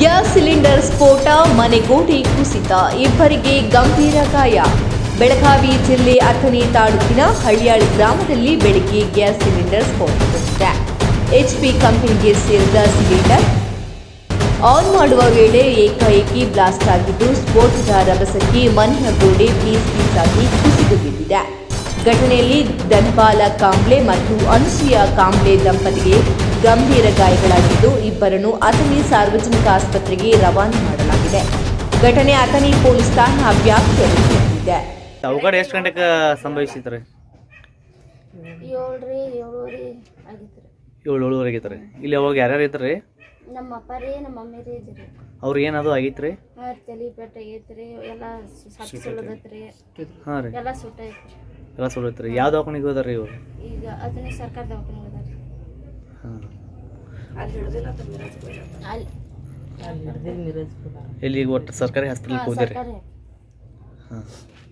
Gas cylinder ಸ್ಫೋಟ, ಮನೆಗೋಡೆ ಕುಸಿತ, ಇಬ್ಬರಿಗೆ ಗಂಭೀರ ಗಾಯ. ಬೆಳಗಾವಿ ಜಿಲ್ಲೆ ಅಥಣಿ ತಾಲೂಕಿನ ಹಳ್ಳಿಯಾಳಿ ಗ್ರಾಮದಲ್ಲಿ ಬೆಳಗ್ಗೆ ಗ್ಯಾಸ್ ಸಿಲಿಂಡರ್ ಸ್ಫೋಟಗೊಂಡಿದೆ ಎಚ್ಪಿ ಕಂಪನಿಗೆ ಸೇರಿದ ಸಿಲಿಂಡರ್ ಆನ್ ಮಾಡುವ ವೇಳೆ ಏಕಾಏಕಿ ಬ್ಲಾಸ್ಟ್ ಆಗಿದ್ದು ಸ್ಫೋಟದ ರಭಸಕ್ಕೆ ಮನೆಯ ಗೋಡೆ ಪೀಸ್ ಪೀಸ್ ಆಗಿ ಕುಸಿದು ಬಿದ್ದಿದೆ. ಘಟನೆಯಲ್ಲಿ ಧನ್ಪಾಲ ಕಾಂಬ್ಳೆ ಮತ್ತು ಅನುಸೂಯ ಕಾಂಬ್ಳೆ ದಂಪತಿಗೆ ಗಂಭೀರ ಗಾಯಗಳಾಗಿದ್ದು ಇಬ್ಬರನ್ನು ಅಥಣಿ ಸಾರ್ವಜನಿಕ ಆಸ್ಪತ್ರೆಗೆ ರವಾನೆ ಮಾಡಲಾಗಿದೆ. ಘಟನೆ ಅಥಣಿ ಪೊಲೀಸ್ ಠಾಣಾ ವ್ಯಾಪ್ತಿಯಲ್ಲಿ ನಡೆದಿದೆ ಅವಘಡ ಎಷ್ಟು ಗಂಟೆಗೆ ಸಂಭವಿಸಿತ್ರಿ? ಏಳ್ರಿ ಏಳುವರೆ ಆಗಿತ್ತು ರೀ ಏಳು ಏಳುವರೆಗೆ ಐತ್ರಿ. ಇಲ್ಲಿ ಅವಾಗ ಯಾರ್ಯಾರು ಐತ್ರಿ? ನಮ್ಮ ಅಪ್ಪ ರೀ ನಮ್ಮ ಮಮ್ಮಿ ರೀ ಇದ್ರಿ ಅವ್ರು ಏನದು ಆಗೈತ್ರಿ? ಹಾಂ ತಲೆ ಪೆಟ್ಟ ಆಗೈತೆ ರೀ ಎಲ್ಲ ಸುಳದೈತೆ ರೀ ಹಾಂ ರೀ. ಎಲ್ಲ ಸುಟ್ಟೈತೆ ರೀ ಎಲ್ಲ ಸುಡೈತ್ರಿ ಯಾವ ದವಾಖಾನಿಗೆ ಹೋದಾರಿ ಇವರು? ಈಗ ಅದನ್ನ ಸರ್ಕಾರ ದವಾಖಾನೆ ರೀ ಇಲ್ಲಿ ಒಟ್ಟು ಸರ್ಕಾರಿ ಹಾಸ್ಪಿಟಲ್ಗೆ ಹಾಂ ಹೋದಿರಿ? ಹಾಂ.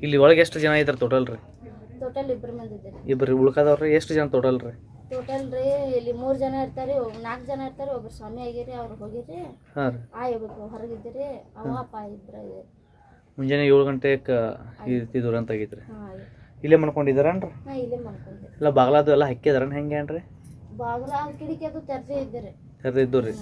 ಇಲ್ಲಿ ಒಳಗೆ ಎಷ್ಟು ಜನ ಇದ್ದಾರೆ ಟೋಟಲ್ ರೀ? ಟೋಟಲ್ ಇಬ್ಬರು ಮಂದಿ ಇದ್ದಾರೆ ಇಬ್ಬರು ಉಳ್ಕದವ್ರಿ ಎಷ್ಟು ಜನ ಟೋಟಲ್ ರೀ? ಟೋಟಲ್ ರೀ ಇಲ್ಲಿ ಮೂರು ಜನ ಇರ್ತಾರೆ ನಾಲ್ಕು ಜನ ಇರ್ತಾರೆ ಒಬ್ರು ಸ್ವಾಮಿ ಆಗಿರಿ ಅವ್ರು ಹೋಗಿರಿ. ಹಾಂ ರೀ. ಆ ಒಬ್ಬರು ಹೊರಗಿದ್ದೀರಿ ಅವ ಅಪ್ಪ ಇಬ್ಬರು ಮುಂಜಾನೆ ಏಳು ಗಂಟೆಗೆ ಇದು ದುರಂತ ಆಗೈತ್ರಿ. ಹಾಂ ಇಲ್ಲೇ ಮಾಡ್ಕೊಂಡಿದಾರ ಹಾಂ ಇಲ್ಲೇ ಮಾಡ್ಕೊಂಡೆ ಎಲ್ಲ ಬಾಗ್ಲಾದು ಎಲ್ಲ ಹಾಕ್ಯದಾರನ್ ಹೆಂಗೆ ಏನ್ರಿ? ಬಾಗಿಲ ಕಿಡಿಕೆ ಅದು ತೆರೆದೇ ಇದ್ದೀರಿ. ತೆರೆದಿದ್ದು ರೀ